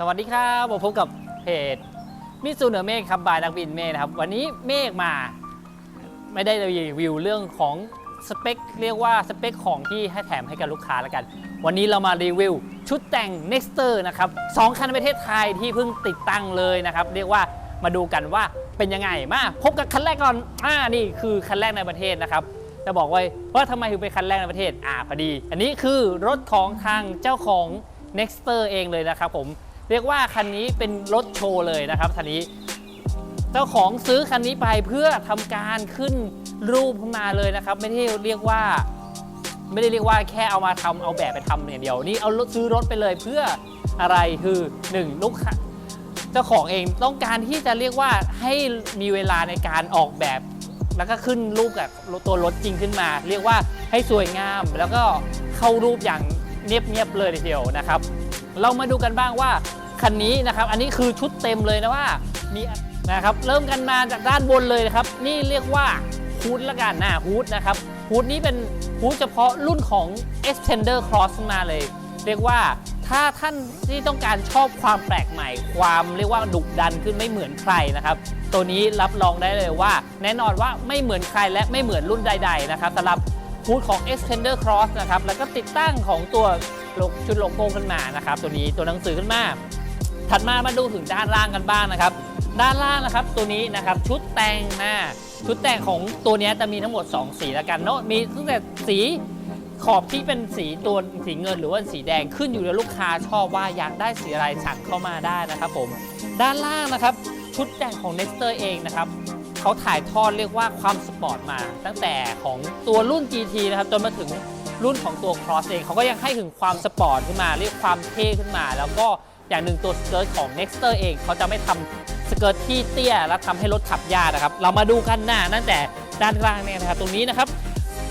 สวัสดีครับผมพบกับเพจมิสูเหนือเมฆครับบายนักบินเมฆนะครับ วันนี้เมฆมา ไม่ได้รีวิวเรื่องของสเปคเรียกว่าสเปคของที่ให้แถมให้กับลูกค้าแล้วกัน วันนี้เรามารีวิวชุดแต่ง Nexter นะครับสองคันในประเทศไทยที่เพิ่งติดตั้งเลยนะครับ เรียกว่ามาดูกันว่าเป็นยังไงมาพบกับคันแรกก่อนอ่านี่คือคันแรกในประเทศนะครับจะบอกไว้ว่าทำไมถึงเป็นคันแรกในประเทศอ่าพอดี อันนี้คือรถของทางเจ้าของ Nexter เองเลยนะครับผม เรียกว่าคันนี้เป็นรถโชว์เลยนะครับคันนี้ เจ้าของซื้อคันนี้ไปเพื่อทำการขึ้นรูปขึ้นมาเลยนะครับ ไม่ได้เรียกว่า ไม่ได้เรียกว่าแค่เอามาทำเอาแบบไปทำอย่างเดียวนี่เอารถซื้อรถไปเลยเพื่ออะไรคือหนึ่งลูกค้าเจ้าของเองต้องการที่จะเรียกว่าให้มีเวลาในการออกแบบ แล้วก็ขึ้นรูปกับตัวรถจริงขึ้นมา เรียกว่าให้สวยงามแล้วก็เข้ารูปอย่างเนียบๆเลยทีเดียวนะครับ เรามาดูกันบ้างว่า คันนี้นะครับ อันนี้คือชุดเต็มเลยนะว่ามีนะครับเริ่มกันมาจากด้านบนเลยนะครับ นี่เรียกว่าฮูดละกันนะฮูดนะครับฮูดนี้เป็นฮูดเฉพาะรุ่นของ Extender Cross ขึ้นมาเลย เรียกว่าถ้าท่านที่ต้องการชอบความแปลกใหม่ ความเรียกว่าดุดันขึ้นไม่เหมือนใครนะครับ ตัวนี้รับรองได้เลยว่า แน่นอนว่าไม่เหมือนใครและไม่เหมือนรุ่นใด ๆ นะครับสำหรับฮูดของ Extender Cross นะครับแล้วก็ติดตั้งของตัวชุดโลโก้ขึ้นมานะครับ ตัวนี้ตัวหนังสือขึ้นมา ถัดมามาดูถึงด้านล่างกันบ้างนะครับ ด้านล่างนะครับตัวนี้นะครับชุดแต่งหน้า ชุดแต่งของตัวนี้จะมีทั้งหมด 2 สีแล้วกันเนาะมีตั้งแต่สีขอบที่เป็นสีตัวสีเงินหรือว่าสีแดงขึ้นอยู่กับลูกค้าชอบว่าอยากได้สีอะไรสั่งเข้ามาได้นะครับผม ด้านล่างนะครับ ชุดแต่งของ Nexter เองนะครับเขาถ่ายทอดเรียกว่าความสปอร์ตมา ตั้งแต่ของตัวรุ่น GT นะครับจนมาถึงรุ่นของตัว Cross เองเขาก็ยังให้ถึงความสปอร์ตขึ้นมา เรียกความเท่ขึ้นมา แล้วก็ อย่างหนึ่งตัวสเกิร์ตของ Nexter เองเขาจะไม่ทำสเกิร์ตที่เตี้ยแล้วทำให้รถขับยากนะครับ เรามาดูกันหน้าตั้งแต่ด้านล่างเนี่ยนะครับตรงนี้นะครับ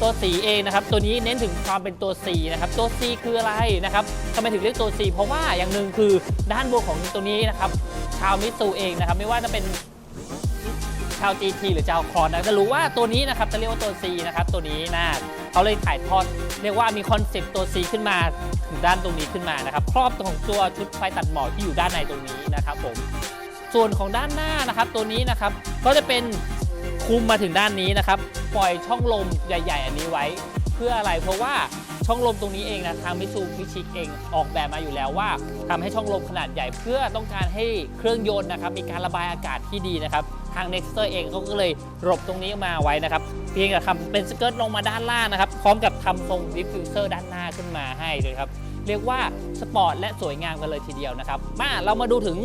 ตัวสีเองนะครับตัวนี้เน้นถึงความเป็นตัว C นะครับตัว C คืออะไรนะครับทำไมถึงเรียกตัว C เพราะว่าอย่างหนึ่งคือด้านบนของตัวนี้นะครับชาวมิตซูเองนะครับไม่ว่าจะเป็นชาว GT หรือชาวคอนนะจะรู้ว่าตัวนี้นะครับจะเรียกว่าตัว C นะครับตัวนี้นะเขาเลยถ่ายทอดเรียกว่ามีคอนเซ็ปต์ตัว C ขึ้นมา ถึงด้านตรงนี้ขึ้นมานะครับ ครอบของตัวชุดไฟตัดหมอกที่อยู่ด้านในตรงนี้นะครับผมส่วนของด้านหน้านะครับ ตัวนี้นะครับก็จะเป็นคุมมาถึงด้านนี้นะครับ ปล่อยช่องลมใหญ่ ๆ อันนี้ไว้ เพื่ออะไรเพราะว่าช่องลมตรงนี้เองนะทางมิซูบิชิเองออกแบบมาอยู่แล้วว่าทำให้ช่องลมขนาดใหญ่ เพื่อต้องการให้เครื่องยนต์นะครับ มีการระบายอากาศที่ดีนะครับ ทาง Nexter เองเขาก็เลยหลบตรงนี้มาไว้นะครับ เพียงแต่ทำเป็นสเกิร์ตลงมาด้านล่างนะครับ พร้อมกับทำทรงดิฟฟิวเซอร์ด้านหน้าขึ้นมาให้เลยครับ เรียกว่าสปอร์ตและสวยงามกันเลยทีเดียวนะครับ มาเรามาดูถึง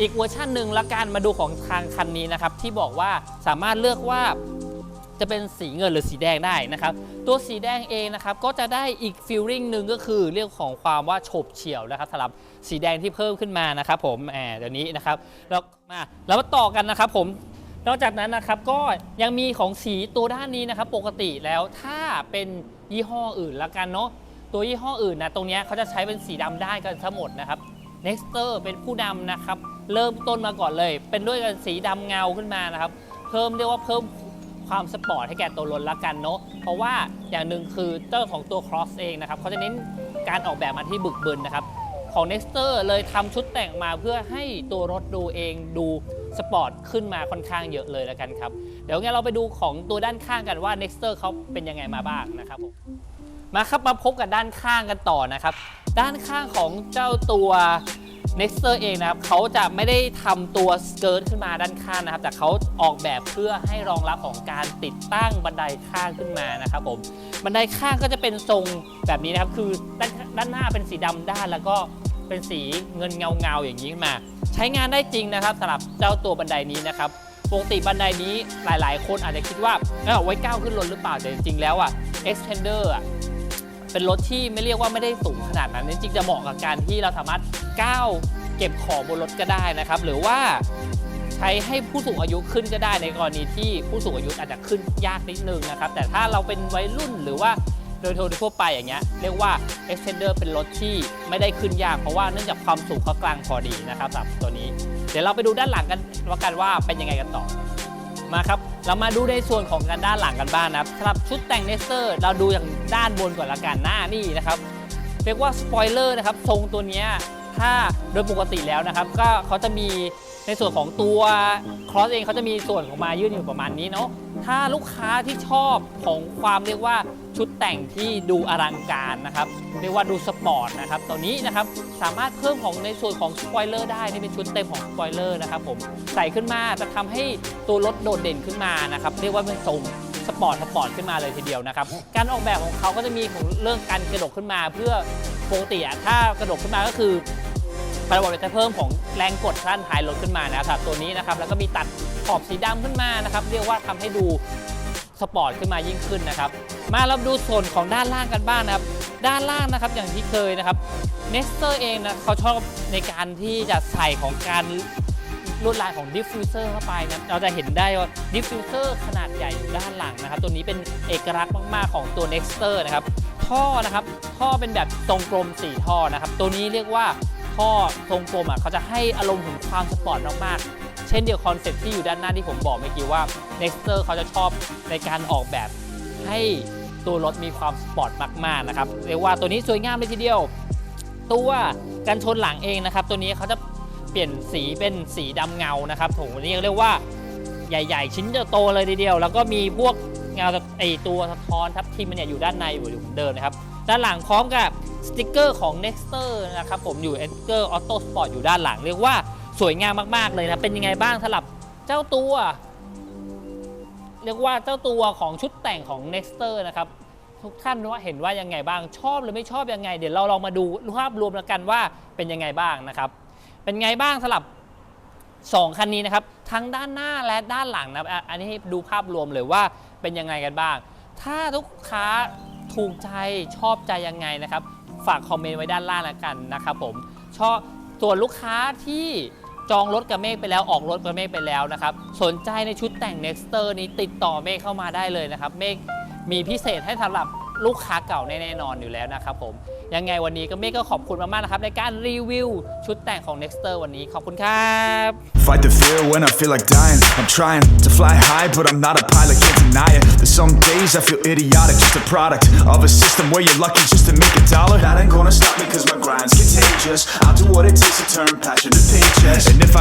อีกเวอร์ชันหนึ่งละกันมาดูของทางคันนี้นะครับที่บอกว่าสามารถเลือกว่า จะเป็นสีเงินหรือสีแดงได้นะครับ ตัวสีแดงเองนะครับก็จะได้อีกฟีลลิ่งหนึ่งก็คือเรื่องของความว่าโฉบเฉี่ยวนะครับสำหรับสีแดงที่เพิ่มขึ้นมานะครับผมแหมเดี๋ยวนี้นะครับแล้วมาแล้วมาต่อกันนะครับผมนอกจากนั้นนะครับก็ยังมีของสีตัวด้านนี้นะครับ ปกติแล้วถ้าเป็นยี่ห้ออื่นละกันเนาะตัวยี่ห้ออื่นนะตรงนี้เขาจะใช้เป็นสีดำได้กันทั้งหมดนะครับ Nexter เป็นผู้นำนะครับ เริ่มต้นมาก่อนเลย เป็นด้วยกันสีดำเงาขึ้นมานะครับ เพิ่มเรียกว่าเพิ่ม ความสปอร์ตให้แก่ตัวรถละกันเนาะเพราะว่าอย่างหนึ่งคือเจ้าของตัว Cross เองนะครับเขาจะเน้นการออกแบบมาที่บึกบึนนะครับของ Nexter เลยทำชุดแต่งมาเพื่อให้ตัวรถดูเองดูสปอร์ตขึ้นมาค่อนข้างเยอะเลยละกันครับ เดี๋ยวงั้นเราไปดูของตัวด้านข้างกันว่า Nexter เขาเป็นยังไงมาบ้างนะครับผมมาครับมาพบกับด้านข้างกันต่อนะครับ ด้านข้างของเจ้าตัว Nexter เองนะครับเขาจะไม่ได้ทำตัวสเกิร์ตขึ้นมาด้านข้างนะครับ แต่เขาออกแบบเพื่อให้รองรับของการติดตั้งบันไดข้างขึ้นมานะครับผมบันไดข้างก็จะเป็นทรงแบบนี้นะครับ คือด้านด้านหน้าเป็นสีดำด้านแล้วก็เป็นสีเงินเงาเงาๆอย่างนี้ขึ้นมา ใช้งานได้จริงนะครับสำหรับเจ้าตัวบันไดนี้นะครับปกติบันไดนี้หลาย ๆ คนอาจจะคิดว่าเอาไว้ก้าวขึ้นรถหรือเปล่าแต่จริงๆแล้วอะ extender อะ เป็นรถที่ไม่เรียกว่าไม่ได้สูงขนาดนั้นจริงๆจะเหมาะกับการที่เราสามารถก้าวเก็บของบนรถก็ได้นะครับ หรือว่าใช้ให้ผู้สูงอายุขึ้นก็ได้ในกรณีที่ผู้สูงอายุอาจจะขึ้นยากนิดนึงนะครับ แต่ถ้าเราเป็นวัยรุ่นหรือว่าโดยทั่วไปอย่างเงี้ยเรียกว่า extender เป็นรถที่ไม่ได้ขึ้นยาก เพราะว่าเนื่องจากความสูงเขากลางพอดีนะครับสำหรับตัวนี้ เดี๋ยวเราไปดูด้านหลังกันว่ากันว่าเป็นยังไงกันต่อมาครับ เรามาดูในส่วนของกันด้านหลังกันบ้างนะครับสำหรับชุดแต่งเนสเตอร์ เราดูอย่างด้านบนก่อนละกันหน้านี่นะครับเรียกว่าสปอยเลอร์นะครับทรงตัวนี้ถ้าโดยปกติแล้วนะครับ ก็เขาจะมี ในส่วนของตัวครอสเองเขาจะมีส่วนของมายื่นอยู่ประมาณนี้เนาะถ้าลูกค้าที่ชอบของความเรียกว่าชุดแต่งที่ดูอลังการนะครับเรียกว่าดูสปอร์ตนะครับตัวนี้นะครับสามารถเพิ่มของในส่วนของสปอยเลอร์ได้นี่เป็นชุดเต็มของสปอยเลอร์นะครับผมใส่ขึ้นมาจะทำให้ตัวรถโดดเด่นขึ้นมานะครับเรียกว่าเป็นทรงสปอร์ตสปอร์ตขึ้นมาเลยทีเดียวนะครับการออกแบบของเขาก็จะมีของเรื่องการกระดกขึ้นมาเพื่อปกติอะถ้ากระดกขึ้นมาก็คือ ระบบจะเพิ่มของแรงกดด้านท้ายรถขึ้นมานะครับตัวนี้นะครับแล้วก็มีตัดขอบสีดำขึ้นมานะครับเรียกว่าทำให้ดูสปอร์ตขึ้นมายิ่งขึ้นนะครับมาเราดูส่วนของด้านล่างกันบ้างนะครับด้านล่างนะครับอย่างที่เคยนะครับ n e x t e r เองนะเขาชอบในการที่จะใส่ของการลวดลายของดิฟฟิวเซอร์เข้าไปนะเราจะเห็นได้ว่าดิฟฟิวเซอร์ขนาดใหญ่อยู่ด้านหลังนะครับ ตัวนี้เป็นเอกลักษณ์มาก ๆ ของตัว Nexter นะครับ ท่อนะครับ ท่อเป็นแบบทรงกลม 4 ท่อนะครับ ตัวนี้เรียกว่า ท่อทรงกลมอะเขาจะให้อารมณ์ถึงความสปอร์ตมากๆ เช่นเดียวคอนเซ็ปต์ที่อยู่ด้านหน้าที่ผมบอกเมื่อกี้ว่า Nexter เขาจะชอบในการออกแบบให้ตัวรถมีความสปอร์ตมากๆนะครับเรียกว่าตัวนี้สวยงามเลยทีเดียว ตัวกันชนหลังเองนะครับ ตัวนี้เขาจะเปลี่ยนสีเป็นสีดำเงานะครับโถนี่เรียกว่าใหญ่ ๆ ชิ้นจะโตเลยทีเดียว แล้วก็มีพวกเงาไอตัวสะท้อนทับทิมมันเนี่ยอยู่ด้านในอยู่เหมือนเดิมนะครับ ด้านหลังพร้อมกับสติกเกอร์ของ Nexter นะครับผมอยู่ e d g e r Auto Sport อยู่ด้านหลัง เรียกว่าสวยงามมากๆเลยนะ เป็นยังไงบ้างสำหรับเจ้าตัว เรียกว่าเจ้าตัวของชุดแต่งของ Nexter นะครับทุกท่านว่าเห็นว่ายังไงบ้างชอบหรือไม่ชอบยังไง เดี๋ยวเราลองมาดูภาพรวมแล้วกันว่าเป็นยังไงบ้างนะครับ เป็นไงบ้างสำหรับ2คันนี้นะครับทั้งด้านหน้าและด้านหลังนะอะอันนี้ให้ดูภาพรวมเลยว่าเป็นยังไงกันบ้าง ถ้าลูกค้า ถูกใจชอบใจยังไงนะครับ ฝากคอมเมนต์ไว้ด้านล่างแล้วกันนะครับผมชอบส่วนลูกค้าที่จองรถกับเมฆไปแล้วออกรถกับเมฆไปแล้วนะครับ สนใจในชุดแต่ง Nexter นี้ติดต่อเมฆเข้ามาได้เลยนะครับ เมฆมีพิเศษให้สำหรับลูกค้าเก่าแน่นอนอยู่แล้วนะครับผม ยังไงวันนี้ก็เมฆก็ขอบคุณมากๆนะครับในการรีวิวชุดแต่งของ Nexter วันนี้ขอบคุณครับ Fight the fear when I feel like dying. I'm trying to fly high, but I'm not a pilot, can't deny it. There's some days I feel idiotic, just a product of a system where you're lucky just to make a dollar. That ain't gonna stop me, cause my grind's contagious. I'll do what it takes to turn passion to paychecks. And if I